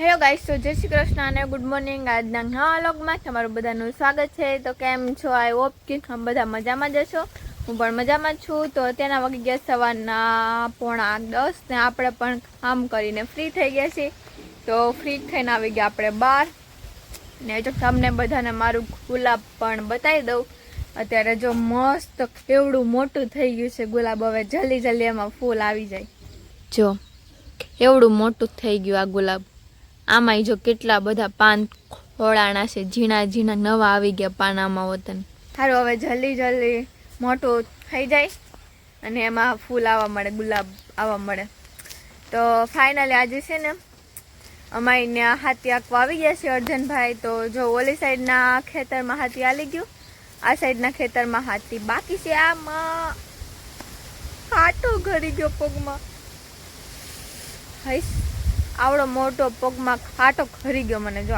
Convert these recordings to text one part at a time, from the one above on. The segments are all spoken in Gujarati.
હેલો ગાઈસ તો જય શ્રી કૃષ્ણ અને ગુડ મોર્નિંગ આજના નવા વ્લોગમાં તમારું બધાનું સ્વાગત છે. તો કેમ છો? આઈ હોપ કે તમે બધા મજામાં જ હશો. હું પણ મજામાં છું. તો અત્યારના વાગી ગયા સવારના પોણા દસ ને આપણે પણ કામ કરીને ફ્રી થઈ ગયા છીએ. તો ફ્રી થઈને આવી ગયા આપણે બહાર ને જો તમને બધાને મારું ગુલાબ પણ બતાવી દઉં. અત્યારે જો મસ્ત એવડું મોટું થઈ ગયું છે ગુલાબ. હવે જલ્દી જલ્દી એમાં ફૂલ આવી જાય. જો, એવડું મોટું થઈ ગયું આ ગુલાબ. આમાંય જો કેટલા બધા પાન ખોળાણા છે, ઝીણા ઝીણા નવા આવી ગયા પાન આમાં વતન. સારું હવે જલ્દી જલ્દી મોટું થઈ જાય અને એમાં ફૂલ આવવા મળે, ગુલાબ આવવા મળે. તો ફાઇનલી આજે છે ને, અમારી ત્યાં હાથી આંકવા આવી ગયા છે અર્જનભાઈ. તો જો ઓલી સાઈડના ખેતરમાં હાથી આલી ગયું, આ સાઈડના ખેતરમાં હાથી બાકી છે. આમાં કાંટો ઘડી ગયો પગમાં. હઈશ. આવડો મોટો પગમાં ખાટો ખરી ગયો મને, જો.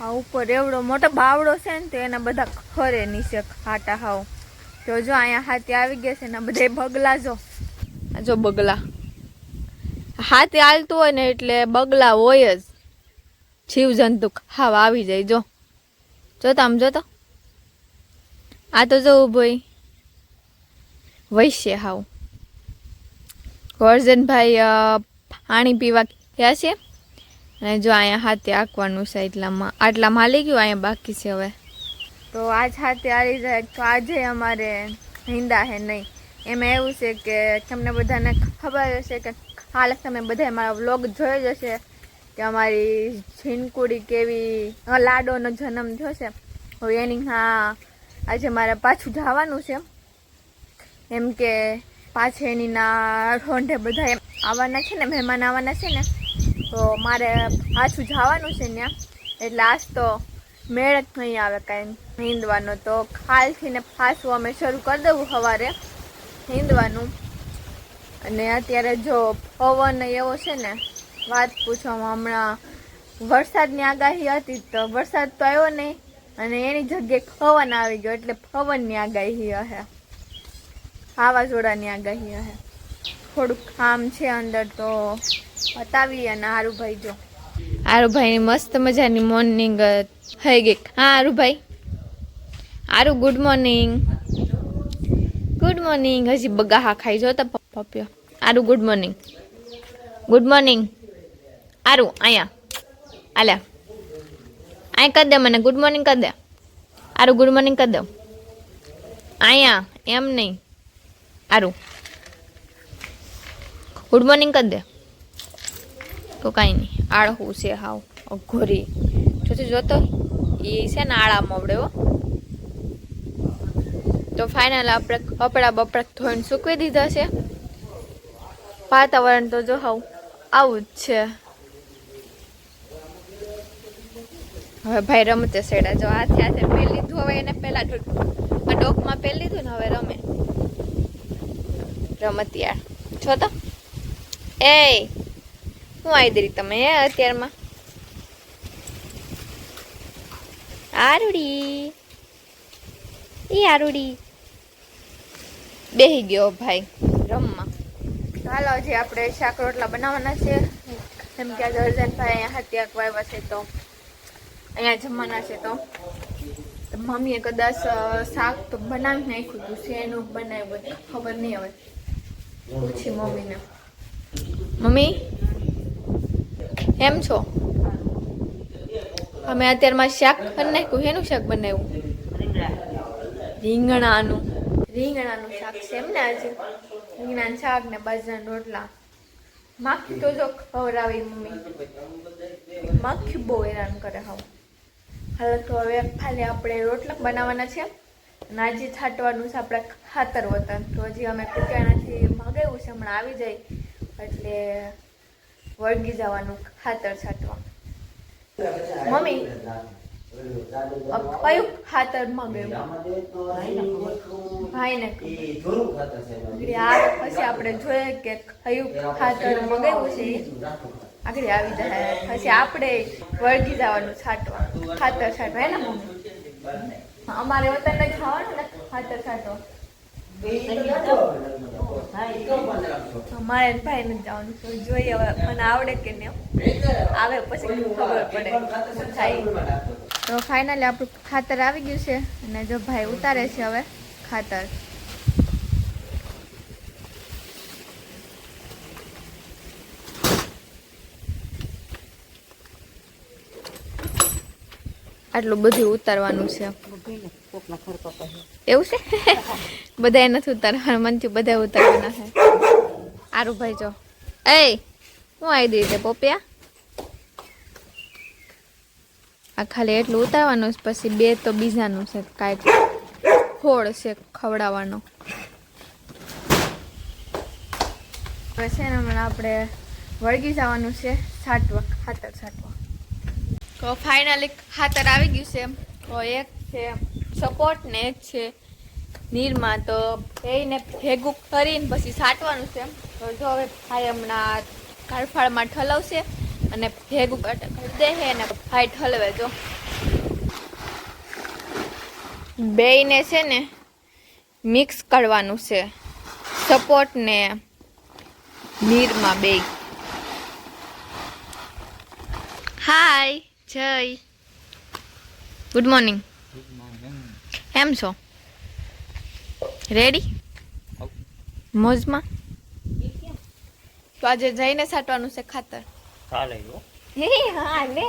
આ ઉપર એવડો મોટો બાવડો છે ને, તો એના બધા ખરે નીચે ખાટા હાવ. તો જો અહીંયા હાથી આવી ગયા છે ને બધા બગલા જો. જો બગલા. હાથી હાલતું હોય ને એટલે બગલા હોય જ. જીવજંતુ ખાવા આવી જાય, જો. જોતા આમ જોતો? આ તો જોવું ભાઈ વૈશ્ય હાવ. વર્ઝનભાઈ પાણી પીવા ગયા છે? અને જો અહીંયા હાથે આંકવાનું છે એટલામાં આટલામાં હાલી ગયું અહીંયા બાકી છે હવે. તો આજ હાથે આવી જાય તો આજે અમારે હિંદા હે નહીં. એમાં એવું છે કે તમને બધાને ખબર હશે કે હાલ તમે બધા મારા વ્લોગ જોયો જ હશે કે અમારી ઝીનકુડી કેવી લાડોનો જન્મ થયો છે. હવે એની હા, આજે મારે પાછું જવાનું છે. એમ કે પાછળ એની ના રોંઢે બધા એમ આવવાના છે ને, મહેમાન આવવાના છે ને, તો મારે પાછું જવાનું છે ત્યાં એટલે આજ તો મેળ જ નહીં આવે કાંઈ હિંદવાનો તો ખાલથી ને ફાસવું અમે શરૂ કરી દેવું સવારે હિંદવાનું અને અત્યારે જો પવન એવો છે ને, વાત પૂછવામાં હમણાં વરસાદની આગાહી હતી તો, વરસાદ તો આવ્યો નહીં. અને એની જગ્યાએ પવન આવી ગયો, એટલે પવનની આગાહી હશે વાવાઝોડાની આગાહી હશે થોડુંક કામ છે અંદર તો બતાવી અને આરુભાઈ જો. આરુભાઈની મસ્ત મજાની મોર્નિંગ થઈ ગઈ. હા, Arubhai. Aru good morning good morning હજી બગાહા ખાઈ જો તો પપ્યો Aru good morning good morning Aru, અહીંયા. આલે અહીં કરી દે મને. ગુડ મોર્નિંગ કરી દે. આરુ ગુડ મોર્નિંગ કરી દે. અહીંયા, એમ નહીં. આરું. ગુડ મોર્નિંગ કરી દે. તો કાંઈ નહીં. આળહું છે હાવ, અઘોરી. જોથી જોતો એ છે ને આળા મોવડે હો. તો ફાઇનલ આપણે કપડા બપડા ધોઈને સૂકવી દીધા છે. વાતાવરણ તો જો હાવ આવું જ છે. હવે ભાઈ રમતે સેડા જો હાથે હાથે પહેલી લીધું હવે એને પહેલાં ડોકમાં પહેલી લીધું ને હવે રમે. રમતિયાળ છો તો. એ હું આવી દરી તમે અત્યારમાં? આરુડી. એ આરુડી. બેહી ગયો ભાઈ, રમવા. હાલો જે આપણે શાક રોટલા બનાવવાના છે. જેમ કે આજે અર્જનભાઈ અહીંયા હાથી વાવ્યા છે તો. અહીંયા જમવાના છે તો. મમ્મીએ કદાચ શાક તો બનાવી નાખ્યું હતું, શેનું બનાવ્યું ખબર નહીં હવે. પૂછી મમ્મીને. મમ્મી? એમ છો? અમે અત્યારમાં શાક કરી નાખ્યું. એનું શાક બનાવ્યું? રીંગણાનું. રીંગણાનું શાક છે એમ ને આજે? રીંગણાનું શાક ને બાજરાના રોટલા. માખી તો જો ખવડાવી મમ્મી. માખી બહુ હેરાન કરે હવે. હાલ તો હવે ખાલી આપણે રોટલા બનાવવાના છે. અને આજે છાંટવાનું છે આપણે ખાતર વતન. તો હજી અમે કુટિયાણાથી મગાવ્યું છે હમણાં આવી જાય. એટલે વળગી જવાનું ખાતર છાંટવા. મમ્મી કયું ખાતર મગાવ્યું? ભાઈને. આગળ પછી આપણે જોઈએ કે કયું ખાતર મગાવ્યું છે. આગળ આવી જાય. પછી આપણે વળગી જવાનું છાંટવા. ખાતર છાંટવા. હે ને મમ્મી? અમારે વતન જ ખાવાનું ને ખાતર છાંટવા મારે ભાઈ ને જવાનું છે જોઈએ હવે મને આવડે કે નહીં. આવે પછી ખબર પડે. થાય. તો ફાઇનલી આપણું ખાતર આવી ગયું છે અને જો ભાઈ ઉતારે છે હવે ખાતર. આટલું બધું ઉતારવાનું છે. એવું છે? બધા નથી ઉતારવાનું થયું બધા ઉતારવાના છે. આરું ભાઈ જો. એ હું આવી દઈ દે પોપિયા? આ ખાલી એટલું ઉતારવાનું છે, પછી બે તો બીજાનું છે, કાંઈક ખોળ છે ખવડાવવાનો. હવે છે ને હમણાં આપણે વળગી જવાનું છે છાંટવા ખાતર છાંટવા તો ફાઇનલી ખાતર આવી ગયું છે. તો એક છે સપોર્ટ ને એક છે, નીરમાં તો એને ભેગું કરીને પછી સાટવાનું છે તો જો હવે ભાઈ હમણાં કારફાળમાં ઠલવશે અને ભેગું કરી દે છે અને ભાઈ ઠલવે જો. બેયને છે ને મિક્સ કરવાનું છે સપોર્ટ ને નીરમાં બે હાય, જય. ગુડ મોર્નિંગ કેમ છો? રેડી મોજમાં? તો આજે જઈને સાટવાનું છે ખાતર. ચાલે હો. હે હા લે.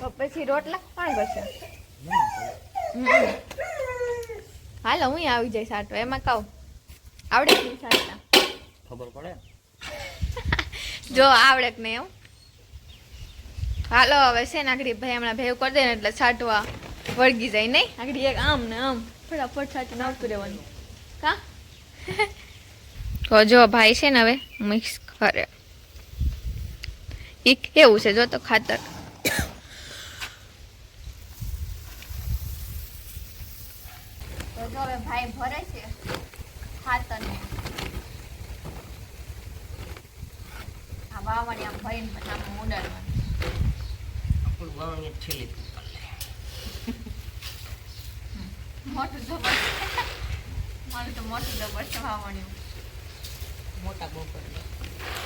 તો પછી રોટલા પણ બસે હમ. હાલો હું આવી જઈશ સાટવા. એમાં કહું આવડે કે નહીં છાંટતા ખબર પડે? જો આવડે કે નહીં એવું હાલો હવે છે ને આગળ ભાઈ હમણાં ભેગું કરી દે ને એટલે છાંટવા વળગી જાય નહીં? આગળ એક આમ ને આમ. ફટાફટ સાચું આવતું રહેવાનું. કા? તો જો ભાઈ છે ને હવે મિક્સ કરે. ઈ કેવું છે જો તો ખાતર. જો હવે ભાઈ ભરે છે ખાતર ને આ વાવણી આમ ભરીને પછી આમ ઉડાડવાનું મોટું જબર. મારું તો મોટું જબર છે વાવણ્યું. મોટા બપોર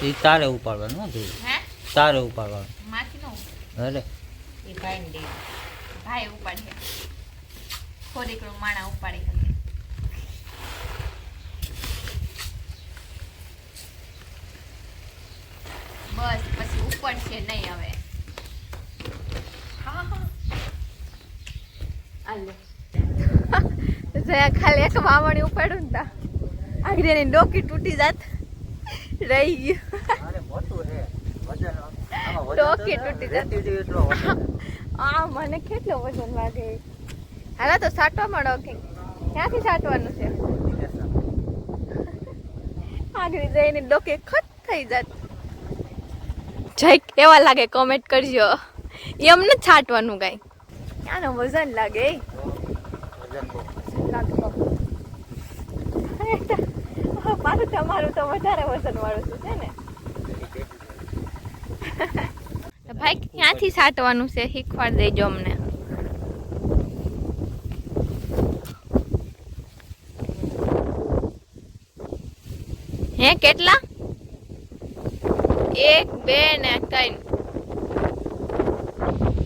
એ તારે ઉપાડવાનું હતું હે? તારે ઉપાડવાનું. માથી નો અરે. એ ભાઈ દે. ભાઈ ઉપાડે ખોરીકડું માણા ઉપાડી શકે. બસ પછી ઉપડશે નહીં હવે. જયા ખાલી એક વાવણી ઉપાડું ને તા. આગળ એની ડોકી તૂટી જાત રહી ગયું. તો તૂટી જાત. આ મને કેટલો વજન લાગે હાલા તો સાટવા મળો કે ક્યાંથી સાટવાનું છે? આગળ જઈને ડોકે ખત થઈ જાત. જય કેવા લાગે કોમેન્ટ કરજો. એમને છાંટવાનું કાંઈ. ક્યાંનો વજન લાગે એ? વજન બહુ. લાગે બાપુ. અરે આ તમારું તો વધારે વજન વાળું છે ને. ભાઈ, ક્યાંથી સાટવાનું છે? શીખવાડ દેજો અમને. હે, કેટલા? એક, બે ને ત્રણ.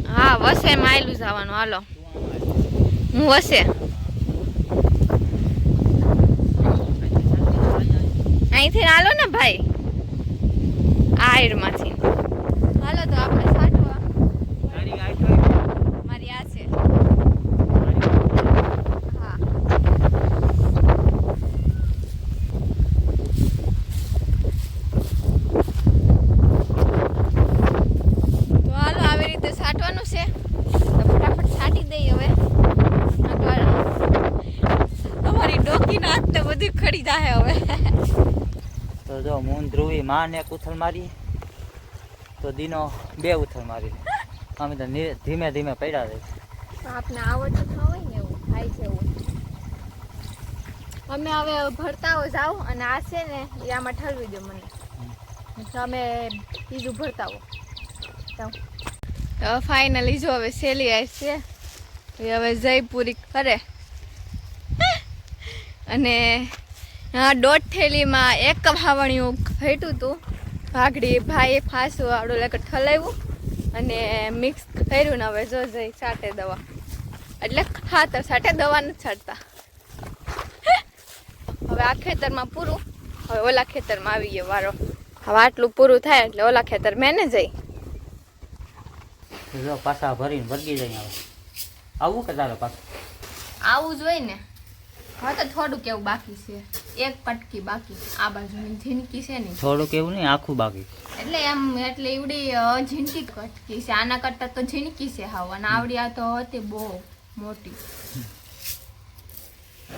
હા, વસે માયલું જવાનું, હાલો. હું વસે? અહીંથી હાલો ને ભાઈ? આયરમાંથી. હાલો તો આપણે સાટવા મારી આ છે હા તો હાલો આવી રીતે સાટવાનું છે તો ફટાફટ સાટી દઈ હવે નકર અમારી ડોકીના હાથ ને બધું ખડી જાય હવે તો જો મૂન ધ્રુવી માં ને એક ઉથલ મારી. તો દીનો બે ઉથલ મારી અમે તો ધીમે ધીમે પડ્યા રહે આપને આવડતું હોય ને એવું થાય છે એવું. અમે હવે ભરતાઓ જાઓ અને આ છે ને એ આમાં ઠરવી દો મને. તમે બીજું ભરતાઓ. તો ફાઇનલી જો હવે સેલી આવી છે. એ હવે જય પૂરી કરે. અને દોઢ થેલીમાં એક ભાવણિયું ઘટ્યું હતું ભાગડી ભાઈ ફાંસું આવડું લેકર ઠલાવ્યું અને મિક્સ કર્યું ને હવે જો જઈ છાંટે દવા. એટલે ખાતર છાંટે દવા નથી છાંટતા. હવે આ ખેતરમાં પૂરું. હવે ઓલા ખેતરમાં આવી ગયો વારો. હવે આટલું પૂરું થાય એટલે ઓલા ખેતર મેને જઈ જો પાછા ભરીને ભરગી જાય હવે. આવું કે તારે પાછું? આવું જોઈએ ને. હવે તો થોડુંક એવું બાકી છે. એક પટકી બાકી. આ બાજુની ઝીણકી છે ને. થોડુંક એવું નહીં આખું બાકી. એટલે એમ એટલે એવડી ઝીણકી કટકી છે. આના કરતા તો ઝીણકી છે હાવ. અને આવડી આ તો હતી બહુ મોટી.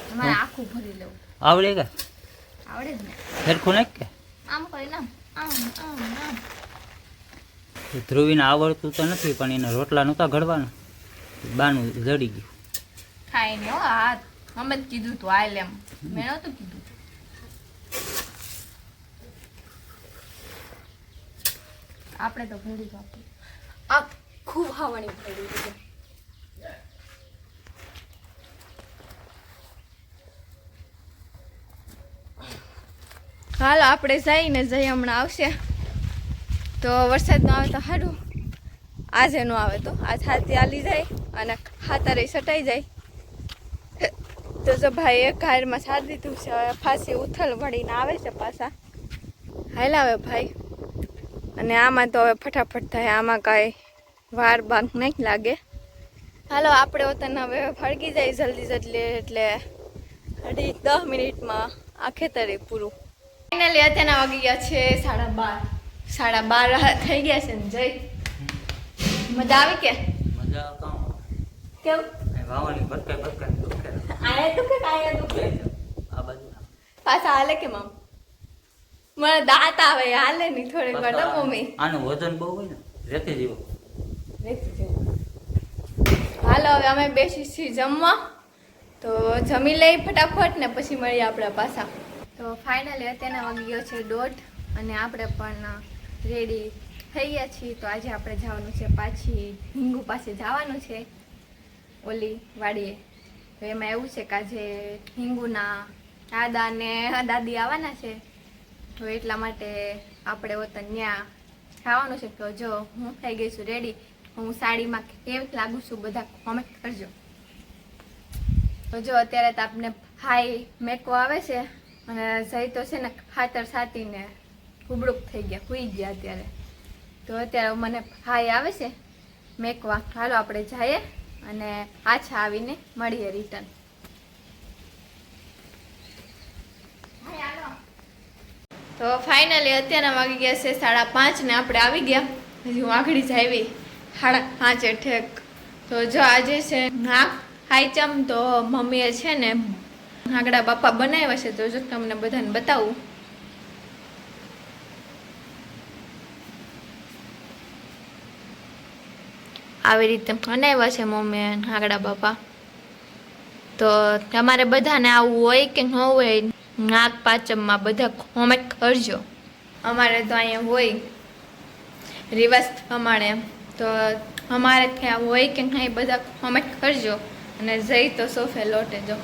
તમારે આખું ભરી લેવું. આવડે કે? આવડે જ ને. ફેરખું નાખ કે? આમ કરીને આમ આમ આમ. આમ ધ્રુવીને આવડતું તો નથી પણ એને રોટલા નહોતા ઘડવાના. બાનું જડી ગયું. ખાય ને હો હાથ અમે જ કીધું તું આયલ એમ. મેં નહોતું કીધું. આપણે તો તો આપણે આખું ખાવાની ભરી દીધું હાલ આપણે જઈને જઈ હમણાં આવશે. તો વરસાદ ન આવે તો સારું આજે ન આવે તો. આજ હાથી આલી જાય અને ખાતર સટાઈ જાય. તો જો ભાઈ એક ઘાયરમાં સારી દીધું છે. ફાંસી ઉથલ વળીને આવે છે પાછા. હાલ આવે ભાઈ. અને આમાં તો હવે ફટાફટ થાય આમાં કાંઈ વાર બાંક નહીં લાગે. હાલો આપણે વતન હવે ફળગી જાય જલ્દી જલ્દી એટલે અઢી દસ મિનિટમાં આ ખેતરે પૂરું. ફાઇનલી અત્યારના વાગી ગયા છે સાડા બાર. સાડા બાર થઈ ગયા છે ને જય. મજા આવી કે? મજા કેવું? વાવણી ભટકાય ભટકાય દુખે. આયા દુખે કે આયા દુખે? આ બાજુ. પાછા હાલે કે મમ? મને દાંત આવે હાલે નહીં થોડીક વાર તો મમ્મી આનું વજન બહુ હોય ને રેતી જેવું. હાલો હવે અમે બેસી છીએ જમવા. તો જમી લઈ ફટાફટ ને પછી મળીએ આપણા પાછા. તો ફાઇનલી અત્યારના વાગી ગયો છે દોઢ અને આપણે પણ રેડી થઈ ગયા છીએ. તો આજે આપણે જવાનું છે પાછી હિંગુ પાસે જવાનું છે. ઓલી વાડીએ. તો એમાં એવું છે કે આજે હિંગુના દાદા ને દાદી આવવાના છે. તો એટલા માટે આપણે વતન ત્યાં ખાવાનું છે. તો જો હું થઈ ગઈ છું રેડી હું સાડીમાં કેવી લાગુ છું બધા કોમેન્ટ કરજો. તો જો અત્યારે તો આપને હાઈ મેકો આવે છે અને જઈ તો છે ને ખાતર સાતીને કુબડુક થઈ ગયા સુઈ ગયા અત્યારે. તો અત્યારે મને હાઈ આવે છે. મેકવા. હાલો આપણે જઈએ અને પાછા આવીને મળીએ રિટર્ન તો ફાઇનલી અત્યારના વાગી ગયા છે સાડા પાંચ ને આપણે આવી ગયા. હજી હું આગળ જ સાડા પાંચે ઠેક તો જો આજે છે નાક હાઈચમ, તો મમ્મીએ છે ને આંગડા બાપા બનાવ્યા છે. તો જો તમને બધાને બતાવું. આવી રીતે બનાવ્યા છે મમ્મીએ આંગડા બાપા. તો તમારે બધાને આવું હોય કે ન હોય નાગ પાંચમમાં બધા કોમેન્ટ કરજો. અમારે તો અહીંયા હોય રિવાજ પ્રમાણે. તો અમારે ત્યાં હોય કે કાંઈ બધા કોમેન્ટ કરજો અને જઈ તો સોફે લોટે જો.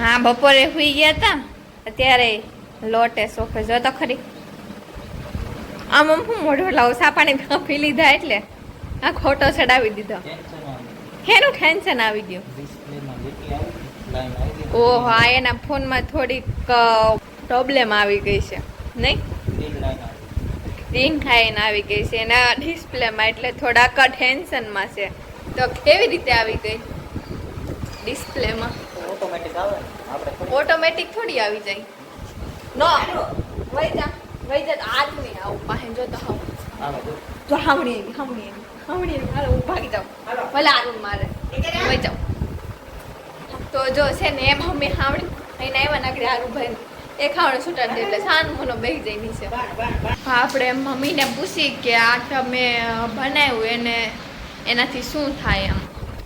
હા બપોરે સુઈ ગયા હતા અત્યારે લોટે સોફે જો તો ખરી. આમ આમ હું મોઢો લાવું સાપાણી પી લીધા એટલે. આ ખોટો ચડાવી દીધો. એનું ટેન્શન આવી ગયું ડિસ્પ્લેમાં લીટી આવી લાઈન આવી ઓહો, આ એના ફોનમાં થોડીક પ્રોબ્લેમ આવી ગઈ છે. નહીં? રિંગ ખાઈને આવી ગઈ છે. એના ડિસ્પ્લેમાં એટલે થોડાક ટેન્શનમાં છે. તો કેવી રીતે આવી ગઈ? ડિસ્પ્લેમાં? ઓટોમેટિક આવે ઓટોમેટિક થોડી આવી જાય. નો વઈ જા વઈ જા. આજ નહીં આવું પાસે જો તો આવે જો હમણી હમણી હામણી હાલો ભાગી જાઉં. ભલે આનું મારે. વઈ જાઉં. તો જો છે ને એમ અમે હાવણી એને આવ્યા નાખડે હારું ભાઈ એ ખાવાનું છૂટા દે એટલે સાન મોનો બેસી જાય છે હા આપણે મમ્મીને પૂછી કે આ તમે બનાવ્યું એને એનાથી શું થાય એમ.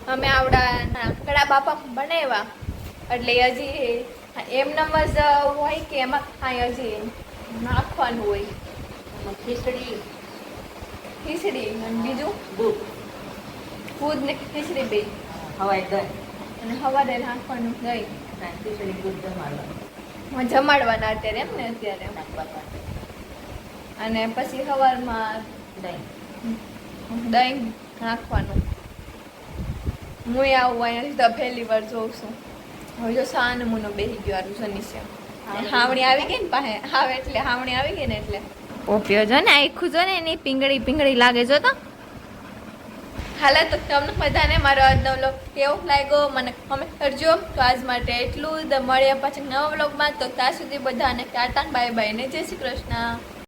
અમે આવડા કડા બાપા બનાવ્યા એટલે હજી એમ નંબર જ હોય કે એમાં કાંઈ હજી નાખવાનું હોય. ખીચડી. ખીચડી અને બીજું? દૂધ દૂધ ને ખીચડી બે. હવાઈ દહીં અને સવારે નાખવાનું દહીં જમાડવાનું. અત્યારે એમ ને અત્યારે. અને પછી સવારમાં દહીં. દહીં નાખવાનું હું આવું અહીંયા તો પહેલી વાર જોઉં છું. હવે જો સાન મુનો બેસી ગયો આરું સનીશે હાવણી આવી ગઈ ને પાસે આવે એટલે હાવણી આવી ગઈ ને એટલે. પોપિયો જો ને આખું જો ને એની પિંગળી પિંગળી લાગે જો તો. હાલે તો તમને બધાને મારો આજનો વ્લોગ કેવો લાગ્યો? મને કમેન્ટ કરજો. તો આજ માટે એટલું જ. મળ્યા પાછળ નવા વ્લોગમાં તો ત્યાં સુધી બધાને ટાટા બાય બાય ને જય શ્રી કૃષ્ણ.